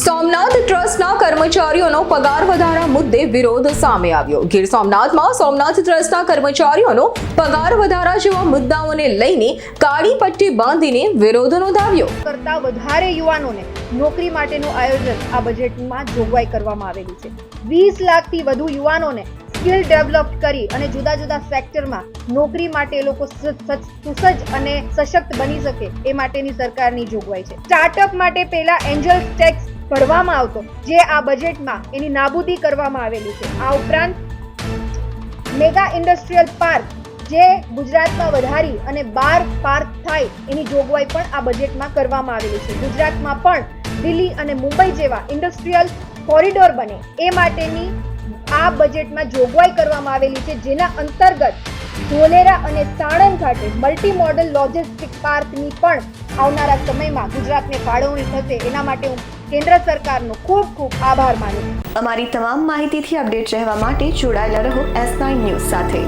સોમનાથ ટ્રસ્ટના કર્મચારીઓનો પગાર વધારા મુદ્દે વિરોધ સામે આવ્યો. ગીર સોમનાથમાં સોમનાથ ટ્રસ્ટના કર્મચારીઓનો પગાર વધારા જેવા મુદ્દાઓને લઈને કાળી પટ્ટી બાંધીને વિરોધ નોંધાવ્યો. કરતા વધારે યુવાનોને નોકરી માટેનું આયોજન આ બજેટમાં જોગવાઈ કરવામાં આવેલી છે. વીસ લાખથી વધુ યુવાનોને સ્કિલ ડેવલપ કરી અને જુદા જુદા સેક્ટરમાં નોકરી માટે લોકો સુસજ્જ અને સશક્ત બની શકે એ માટેની સરકારની જોગવાઈ છે. સ્ટાર્ટઅપ માટે પહેલા એન્જલ ટેક્સ ભરવામાં આવતો, જે આ બજેટમાં એની નાબૂદી કરવામાં આવેલી છે. આ ઉપરાંત મેગા ઇન્ડસ્ટ્રીયલ પાર્ક જે ગુજરાતમાં વધારી અને બાર પાર્ક થાય એની જોગવાઈ પણ આ બજેટમાં કરવામાં આવેલી છે. ગુજરાતમાં પણ દિલ્હી અને મુંબઈ જેવા ઇન્ડસ્ટ્રીયલ કોરિડોર બને એ માટેની આ બજેટમાં જોગવાઈ કરવામાં આવેલી છે, જેના અંતર્ગત ધોલેરા અને સાણંદ ખાતે મલ્ટી મોડલ લોજિસ્ટિક પાર્કની પણ આવનારા સમયમાં ગુજરાતને ફાળવણી થશે. એના માટે હું કેન્દ્ર સરકારનો ખૂબ ખૂબ આભાર માનું. અમારી તમામ માહિતીથી અપડેટ રહેવા માટે જોડાયેલા રહો એસ નાઇન ન્યૂઝ સાથે.